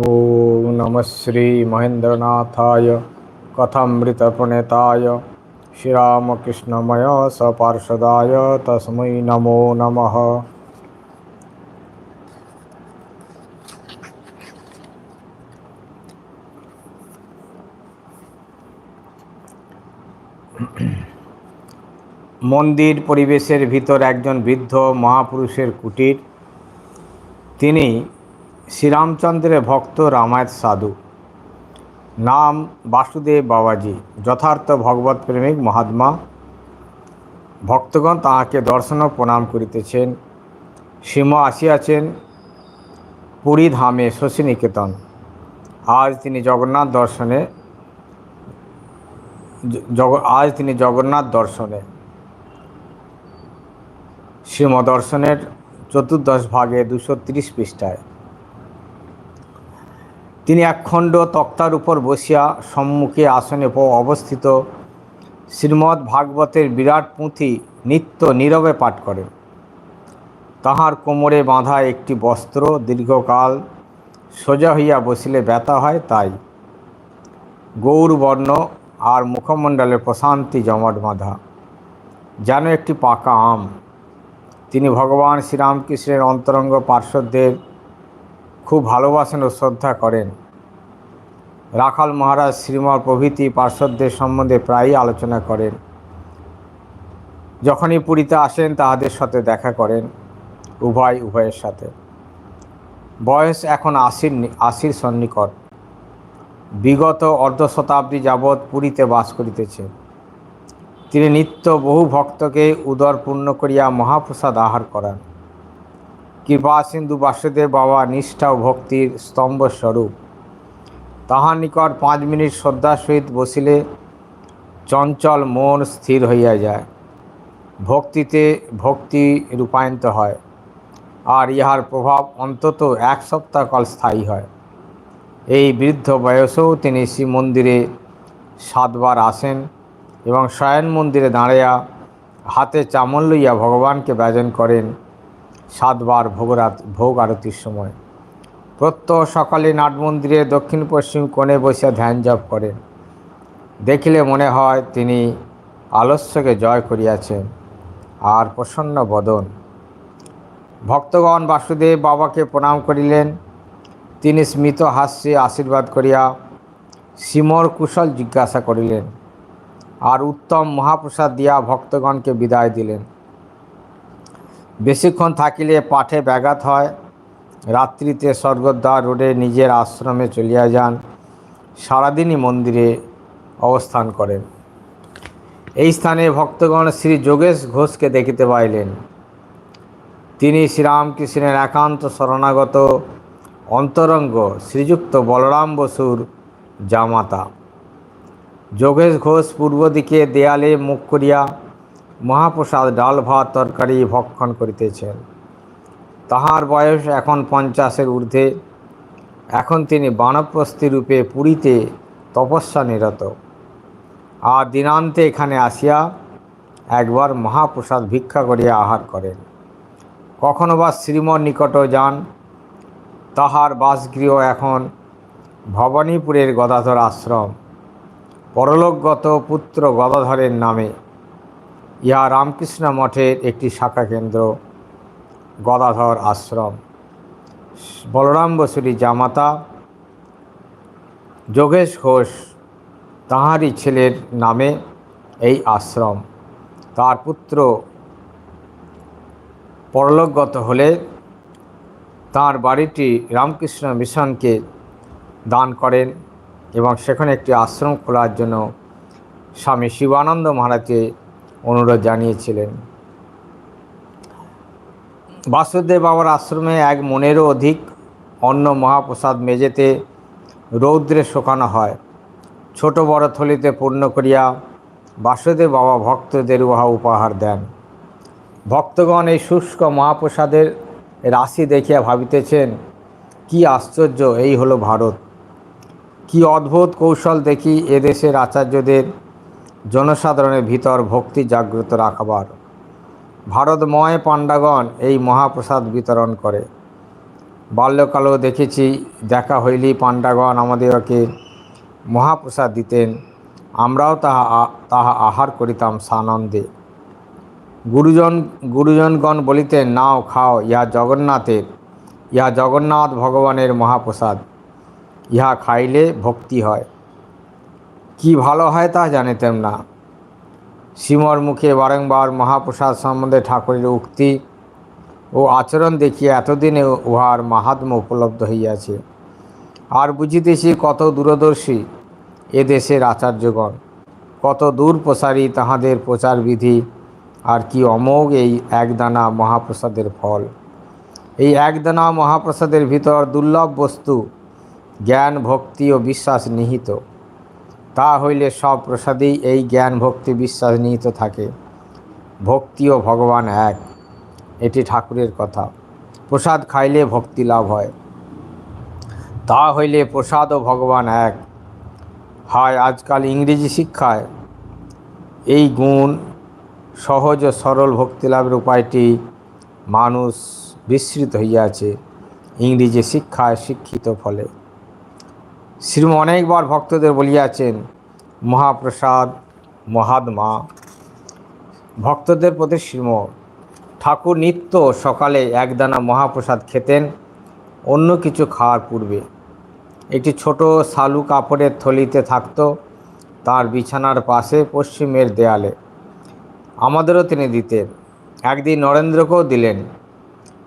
ॐ नमः श्रीमहेन्द्रनाथाय कथामृतप्रणेताय श्रीरामकृष्णमय सपार्षदाय तस्मै नमो नमः মন্দির পরিবেশের ভিতর একজন বৃদ্ধ মহাপুরুষের কুটির তিনি শ্রীরামচন্দ্রের ভক্ত রামায়ত সাধু। নাম বাসুদেব বাবাজি, যথার্থ ভগবত প্রেমিক মহাত্মা। ভক্তগণ তাহাকে দর্শন ও প্রণাম করিতেছেন। সীম আসিয়াছেন পুরী ধামে শশীনিকেতন। আজ তিনি জগন্নাথ দর্শনে আজ তিনি জগন্নাথ দর্শনে। সীম শ্রীমদর্শনের চতুর্দশ ভাগে দুশো তিরিশ পৃষ্ঠায়। তিনি একখণ্ড তক্তার উপর বসিয়া সম্মুখে আসনে অবস্থিত। শ্রীমদ্ ভাগবতের বিরাট পুঁথি নিত্য নীরবে পাঠ করেন। তাহার কোমরে বাঁধা একটি বস্ত্র দীর্ঘকাল সোজা হইয়া বসিলে ব্যথা হয় তাই। গৌরবর্ণ আর মুখমণ্ডলে প্রশান্তি জমাট বাঁধা। যেন একটি পাকা আম। তিনি ভগবান শ্রীরামকৃষ্ণের অন্তরঙ্গ পার্শ্বদের খুব ভালোবাসেন ও শ্রদ্ধা করেন। রাখাল মহারাজ শ্রীমল প্রভৃতি পার্শ্বদের সম্বন্ধে প্রায়ই আলোচনা করেন। যখনই পুরীতে আসেন, তাহাদের সাথে দেখা করেন, উভয় উভয়ের সাথে। বয়স এখন আশির আশির সন্নিকট। বিগত অর্ধ শতাব্দী যাবৎ পুরীতে বাস করিতেছেন তিনি নিত্য বহু ভক্তকে উদর পূর্ণ করিয়া মহাপ্রসাদ আহার করান। কৃপা সিন্ধু বাসুদেব বাবা নিষ্ঠা ও ভক্তির স্তম্ভ স্বরূপ তাহার নিকট পাঁচ মিনিট শ্রদ্ধার সহিত বসিলে চঞ্চল মন স্থির হইয়া যায়। ভক্তিতে ভক্তি রূপায়িত হয় আর ইহার প্রভাব অন্তত এক সপ্তাহ কাল স্থায়ী হয়। এই বৃদ্ধ বয়সেও তিনি শ্রী মন্দিরে সাতবার আসেন এবং শয়ন মন্দিরে দাঁড়াইয়া হাতে চামল লইয়া ভগবানকে ব্যজন করেন। সাতবার ভোগরাত, ভোগ আরতির সময়। প্রত্যহ সকালে নাট মন্দিরে দক্ষিণ পশ্চিম কোণে বসিয়া ধ্যান জপ করেন। দেখিলে মনে হয় তিনি আলস্যকে জয় করিয়াছেন, আর প্রসন্ন বদন। ভক্তগণ বাসুদেব বাবাকে প্রণাম করিলেন। তিনি স্মিত হাস্যে আশীর্বাদ করিয়া সিমর কুশল জিজ্ঞাসা করিলেন, আর উত্তম মহাপ্রসাদ দিয়া ভক্তগণকে বিদায় দিলেন। বেশিক্ষণ থাকিলে পাঠে ব্যাঘাত হয়। রাত্রিতে স্বর্গদ্বার রোডে নিজের আশ্রমে চলিয়া যান। সারাদিনই মন্দিরে অবস্থান করেন। এই স্থানে ভক্তগণ শ্রী যোগেশ ঘোষকে দেখিতে পাইলেন। তিনি শ্রীরামকৃষ্ণের একান্ত শরণাগত অন্তরঙ্গ শ্রীযুক্ত বলরাম বসুর জামাতা। যোগেশ ঘোষ পূর্ব দিকে দেয়ালে মুখ করিয়া মহাপ্রসাদ ডাল ভাত তরকারি ভক্ষণ করিতেছেন। তাহার বয়স এখন পঞ্চাশের ঊর্ধ্বে। এখন তিনি বানপ্রস্থি রূপে পুরীতে তপস্যা নিরত। আর দিনান্তে এখানে আসিয়া একবার মহাপ্রসাদ ভিক্ষা করিয়া আহার করেন। কখনো বা শ্রীমর নিকট যান। তাহার বাসগৃহ এখন ভবানীপুরের গদাধর আশ্রম। পরলোকগত পুত্র গদাধরের নামে ইহা রামকৃষ্ণ মঠের একটি শাখা কেন্দ্র, গদাধর আশ্রম। বলরাম বসুরি জামাতা, যোগেশ ঘোষ তাহারই ছেলের নামে এই আশ্রম। তার পুত্র পরলোকগত হলে তার বাড়িটি রামকৃষ্ণ মিশনকে দান করেন এবং সেখানে একটি আশ্রম খোলার জন্য স্বামী শিবানন্দ মহারাজকে অনুরোধ জানিয়েছিলেন। বাসুদেব বাবার আশ্রমে এক মনেরও অধিক অন্ন মহাপ্রসাদ মেঝেতে রৌদ্রে শোকানো হয়। ছোট বড় থলিতে পূর্ণ করিয়া বাসুদেব বাবা ভক্তদের উহা উপহার দেন। ভক্তগণ এই শুষ্ক মহাপ্রসাদের রাশি দেখিয়া ভাবিতেছেন, কি আশ্চর্য, এই হলো ভারত। কি অদ্ভুত কৌশল দেখি এদেশের আচার্যদের জনসাধারণের ভিতর ভক্তি জাগ্রত রাখবার। ভারতময় পাণ্ডাগণ এই মহাপ্রসাদ বিতরণ করে। বাল্যকালেও দেখেছি, দেখা হইলেই পাণ্ডাগণ আমাদেরকে মহাপ্রসাদ দিতেন। আমরাও তাহা তাহা আহার করিতাম সানন্দে। গুরুজন, গুরুজনগণ বলিতেন, নাও, খাও, ইহা জগন্নাথের, ইহা জগন্নাথ ভগবানের মহাপ্রসাদ। ইহা খাইলে ভক্তি হয়। কি ভালো হয় তা জানিতেম না। শ্রীমর মুখে বারংবার মহাপ্রসাদ সম্বন্ধে ঠাকুরের উক্তি ও আচরণ দেখিয়ে এতদিনে উহার মাহাত্ম্য উপলব্ধ হইয়াছে। আর বুঝিতেছি কত দূরদর্শী এ দেশের আচার্যগণ, কত দূর প্রসারী তাহাদের প্রচার বিধি আর কি অমোঘ এই একদানা মহাপ্রসাদের ফল। এই একদানা মহাপ্রসাদের ভিতর দুর্লভ বস্তু, জ্ঞান, ভক্তি ও বিশ্বাস নিহিত। তা হইলে সব প্রসাদেই এই জ্ঞান ভক্তি বিশ্বাস নিহিত থাকে। ভক্তি ও ভগবান এক, এটি ঠাকুরের কথা। প্রসাদ খাইলে ভক্তি লাভ হয়। তা হইলে প্রসাদ ও ভগবান এক। হয়, আজকাল ইংরেজি শিক্ষায় এই গুণ, সহজ ও সরল ভক্তি লাভের উপায়টি মানুষ বিস্মৃত হইয়াছে। ইংরেজি শিক্ষায় শিক্ষিত ফলে। শ্রীম অনেকবার ভক্তদের বলিয়াছেন, মহাপ্রসাদ, মহাত্মা। ভক্তদের প্রতি শ্রীম, ঠাকুর নিত্য সকালে একদানা মহাপ্রসাদ খেতেন, অন্য কিছু খাওয়ার পূর্বে। একটি ছোট শালু কাপড়ের থলিতে থাকত, তার বিছানার পাশে পশ্চিমের দেয়ালে। আমাদেরও তিনি দিতেন। একদিন নরেন্দ্রকেও দিলেন।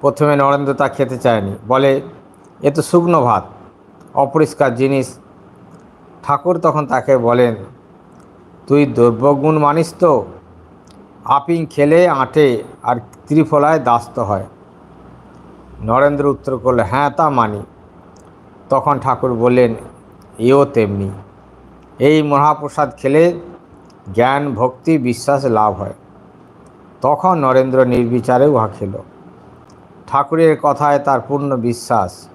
প্রথমে নরেন্দ্র তা খেতে চায়নি। বলে, এ তো শুকনো ভাত। অপরিষ্কার জিনিস। ঠাকুর তখন তাকে বলেন, তুই দ্রব্যগুণ মানিস তো? আপিং খেলে আঁটে আর ত্রিফলায় দাস্ত হয়। নরেন্দ্র উত্তর করলে হ্যাঁ তা মানি। তখন ঠাকুর বললেন, এও তেমনি। এই মহাপ্রসাদ খেলে জ্ঞান, ভক্তি, বিশ্বাস লাভ হয়। তখন নরেন্দ্র নির্বিচারে উহা খেল। ঠাকুরের কথায় তার পূর্ণ বিশ্বাস।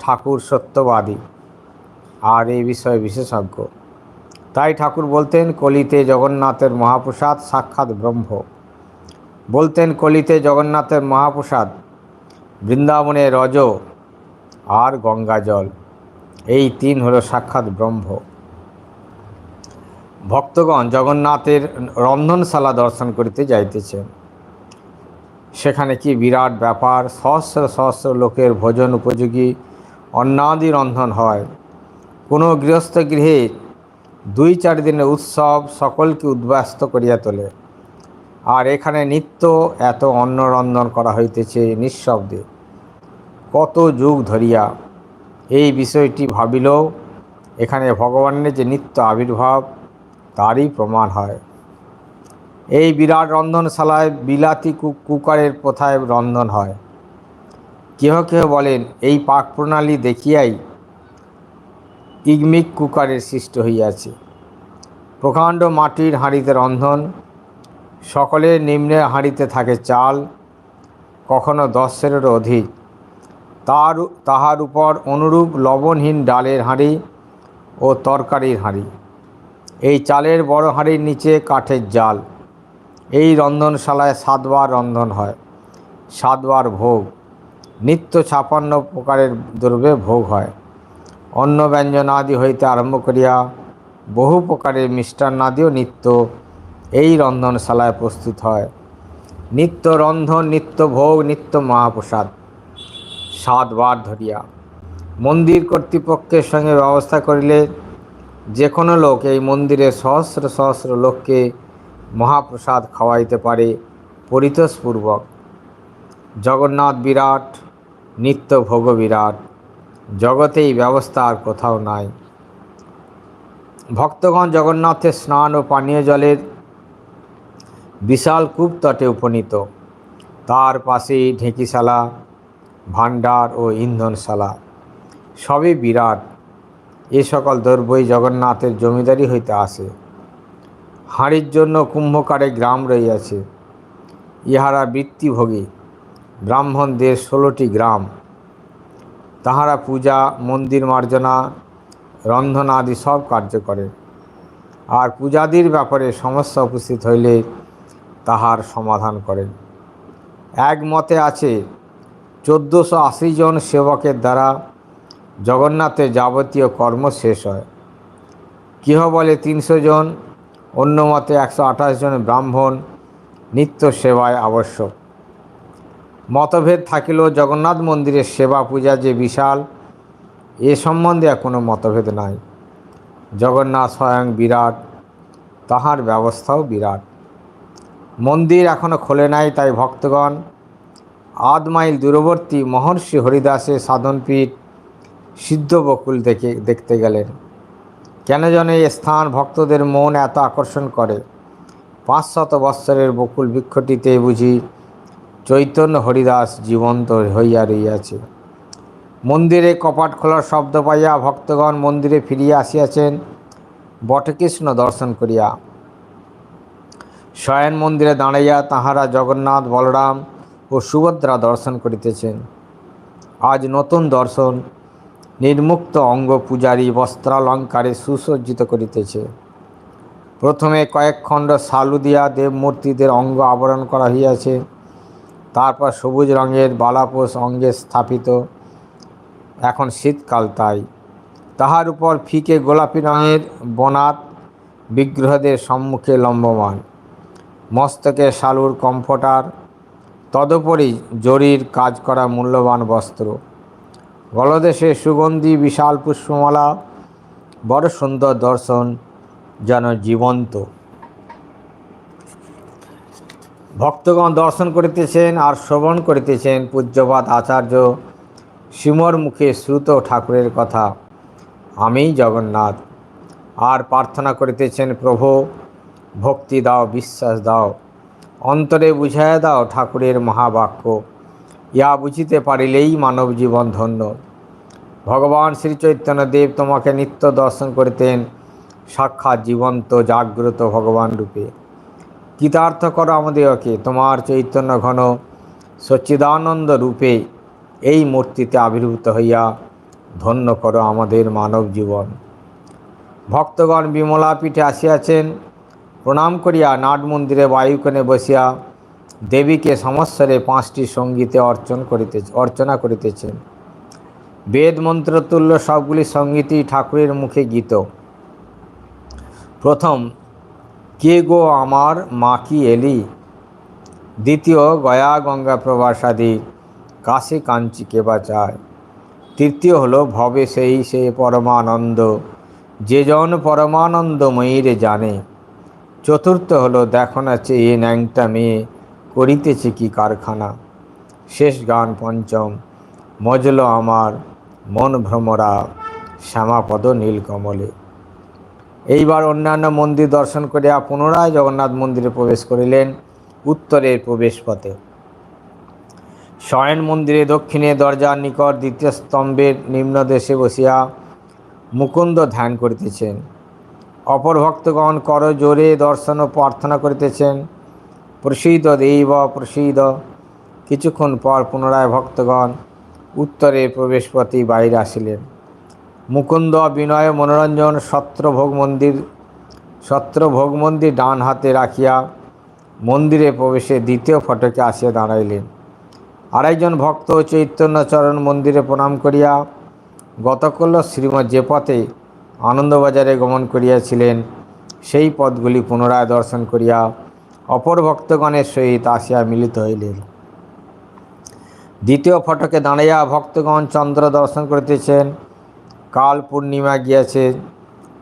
ঠাকুর সত্যবাদী। আর এই বিষয়ে বিশেষজ্ঞ। তাই ঠাকুর বলতেন, কলিতে জগন্নাথের মহাপ্রসাদ সাক্ষাৎ ব্রহ্ম। বলতেন, কলিতে জগন্নাথের মহাপ্রসাদ বৃন্দাবনে রজ আর গঙ্গা জল। এই তিন হলো সাক্ষাৎ ব্রহ্ম। ভক্তগণ জগন্নাথের রন্ধনশালা দর্শন করিতে যাইতেছেন। সেখানে কি বিরাট ব্যাপার, সহস্র সহস্র লোকের ভোজন উপযোগী অন্নাদি রন্ধন হয়। কোনো গৃহস্থ গৃহে দুই চার দিনের উৎসব সকলকে উদ্ব্যস্ত করিয়া তোলে। আর এখানে নিত্য এত অন্ন রন্ধন করা হইতেছে নিঃশব্দে। কত যুগ ধরিয়া এই বিষয়টি ভাবিলেও এখানে ভগবানের যে নিত্য আবির্ভাব, তারই প্রমাণ হয়। এই বিরাট রন্ধনশালায় বিলাতি কুকারের প্রথায় রন্ধন হয়। কেহ কেহ বলেন, এই পাক প্রণালী দেখিয়াই ইগমিক কুকারের সৃষ্ট হইয়াছে। প্রকাণ্ড মাটির হাঁড়িতে রন্ধন, সকলের নিম্নে হাঁড়িতে থাকে চাল, কখনো দশেরও অধিক। তার, তাহার উপর অনুরূপ লবণহীন ডালের হাঁড়ি ও তরকারির হাঁড়ি। এই চালের বড় হাঁড়ির নিচে কাঠের জাল। এই রন্ধনশালায় সাতবার রন্ধন হয়, সাতবার ভোগ। নিত্য ছাপান্ন প্রকারের দ্রব্যে ভোগ হয়। অন্ন ব্যঞ্জনাদি হইতে আরম্ভ করিয়া বহু প্রকারের মিষ্টান্নাদিও নিত্য এই রন্ধনশালায় প্রস্তুত হয়। নিত্য রন্ধন, নিত্য ভোগ, নিত্য মহাপ্রসাদ সাতবার ধরিয়া। মন্দির কর্তৃপক্ষের সঙ্গে ব্যবস্থা করিলে যে কোনো লোক এই মন্দিরে সহস্র সহস্র লোককে মহাপ্রসাদ খাওয়াইতে পারে পরিতোষপূর্বক। জগন্নাথ বিরাট নিত্য ভোগ বিরাট। জগতে এই ব্যবস্থা আর কোথাও নাই। ভক্তগণ জগন্নাথের স্নান ও পানীয় জলের বিশাল কূপ তটে উপনীত। তার পাশেই ঢেঁকিশালা, ভাণ্ডার ও ইন্ধনশালা। সবই বিরাট। এ সকল দ্রব্যই জগন্নাথের জমিদারি হইতে আসে। হাঁড়ির জন্য কুম্ভকারে গ্রাম রইয়াছে ইহারা বৃত্তিভোগী। ব্রাহ্মণদের ষোলোটি গ্রাম। তাহারা পূজা, মন্দির মার্জনা, রন্ধন আদি সব কার্য করে। আর পূজাদির ব্যাপারে সমস্যা উপস্থিত হইলে তাহার সমাধান করেন এক মতে আছে, চোদ্দোশো আশি জন সেবকের দ্বারা জগন্নাথের যাবতীয় কর্ম শেষ হয়। কেহ বলে তিনশো জন অন্য মতে একশো আঠাশ জন ব্রাহ্মণ নিত্য সেবায় আবশ্যক। মতভেদ থাকিলেও জগন্নাথ মন্দিরের সেবা পূজা যে বিশাল, এ সম্বন্ধে আর কোনো মতভেদ নাই। জগন্নাথ স্বয়ং বিরাট, তাহার ব্যবস্থাও বিরাট। মন্দির এখনও খোলে নাই তাই ভক্তগণ, আধ মাইল দূরবর্তী মহর্ষি হরিদাসের সাধনপীঠ সিদ্ধ বকুল দেখে, দেখতে গেলেন। কেন যেন এই স্থান ভক্তদের মন এত আকর্ষণ করে। পাঁচ শত বৎসরের বকুল বৃক্ষটিতে বুঝি চৈতন্য হরিদাস জীবন্ত হইয়া রইয়াছে। মন্দিরে কপাট খোলার শব্দ পাইয়া ভক্তগণ মন্দিরে ফিরিয়া আসিয়াছেন। বটকৃষ্ণ দর্শন করিয়া শয়ন মন্দিরে দাঁড়াইয়া তাহারা জগন্নাথ, বলরাম ও সুভদ্রা দর্শন করিতেছেন। আজ নতুন দর্শন, নির্মুক্ত অঙ্গ পূজারী বস্ত্রালঙ্কারে সুসজ্জিত করিতেছে। প্রথমে কয়েক খণ্ড সালু দিয়া দেবমূর্তিদের অঙ্গ আবরণ করা হইয়াছে। তারপর সবুজ রঙের বালাপোষ অঙ্গে স্থাপিত। এখন শীতকাল তাই। তাহার উপর ফিকে গোলাপি রঙের বনাত বিগ্রহদের সম্মুখে লম্বমান। মস্তকে শালুর কম্ফটার, তদুপরি জরির কাজ করা মূল্যবান বস্ত্র। গলদেশে সুগন্ধি, বিশাল পুষ্পমালা, বড় সুন্দর দর্শন যেন জীবন্ত। ভক্তগণ দর্শন করিতেছেন আর শ্রবণ করিতেছেন পূজ্যপাত আচার্য সিমর মুখে শ্রুত ঠাকুরের কথা। আমি জগন্নাথ। আর প্রার্থনা করিতেছেন, প্রভু, ভক্তি দাও, বিশ্বাস দাও। অন্তরে বুঝাইয়া দাও ঠাকুরের মহাবাক্য। ইয়া বুঝিতে পারিলেই মানব জীবন ধন্য। ভগবান শ্রী চৈতন্য দেব তোমাকে নিত্য দর্শন করিতেন। সাক্ষাৎ জীবন্ত, জাগ্রত ভগবান রূপে। কৃতার্থ করো আমাদেরকে। তোমার চৈতন্য ঘন সচ্চিদানন্দ রূপে এই মূর্তিতে আবির্ভূত হইয়া ধন্য করো আমাদের মানব জীবন। ভক্তগণ বিমলা পীঠে আসিয়াছেন। প্রণাম করিয়া নাট মন্দিরে বায়ুকোণে বসিয়া দেবীকে সমস্বরে পাঁচটি সঙ্গীতে অর্চন করিতে, অর্চনা করিতেছেন। বেদ মন্ত্রতুল্য সবগুলি সঙ্গীতই ঠাকুরের মুখে গীত। প্রথম কে গো আমার মা কি এলি? দ্বিতীয় গয়া গঙ্গা প্রবাসাদি কাশে কাঞ্চি কে বা চায়? তৃতীয় হলো ভবে সেই সে পরমানন্দ, যে জন পরমানন্দময়ীরে জানে। চতুর্থ হলো দেখো না চেয়ে ন্যাংটা মেয়ে, করিতেছে কি কারখানা? শেষ গান পঞ্চম, মজল আমার মন ভ্রমরা, শ্যামাপদ নীলকমলে। এইবার অন্যান্য মন্দির দর্শন করিয়া পুনরায় জগন্নাথ মন্দিরে প্রবেশ করিলেন উত্তরের প্রবেশ পথে শয়ন মন্দিরে দক্ষিণে দরজার নিকট দ্বিতীয় স্তম্ভের নিম্নদেশে বসিয়া মুকুন্দ ধ্যান করিতেছেন। অপর ভক্তগণ কর জোরে দর্শন ও প্রার্থনা করিতেছেন। প্রসিদ দেব প্রসিদ কিছুক্ষণ পর পুনরায় ভক্তগণ উত্তরে প্রবেশপথে বাইরে আসিলেন। মুকুন্দ, বিনয়, মনোরঞ্জন, সত্রভোগ মন্দির সত্রভোগ মন্দির ডান হাতে রাখিয়া মন্দিরে প্রবেশে দ্বিতীয় ফটকে আসিয়া দাঁড়াইলেন। আড়াইজন ভক্ত চৈতন্যচরণ মন্দিরে প্রণাম করিয়া গতকল্য শ্রীমৎ যে পথে আনন্দবাজারে গমন করিয়াছিলেন, সেই পথগুলি পুনরায় দর্শন করিয়া অপর ভক্তগণের সহিত আসিয়া মিলিত হইলেন। দ্বিতীয় ফটকে দাঁড়াইয়া ভক্তগণ চন্দ্র দর্শন করিতেছেন। কাল পূর্ণিমা গিয়াছে,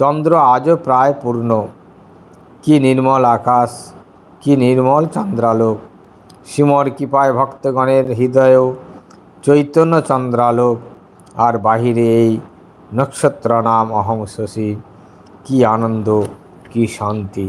চন্দ্র আজও প্রায় পূর্ণ। কি নির্মল আকাশ, কি নির্মল চন্দ্রালোক। সিমর কৃপায় ভক্তগণের হৃদয়েও চৈতন্য চন্দ্রালোক। আর বাহিরে এই নক্ষত্র নাম অহং শশী কি আনন্দ, কি শান্তি।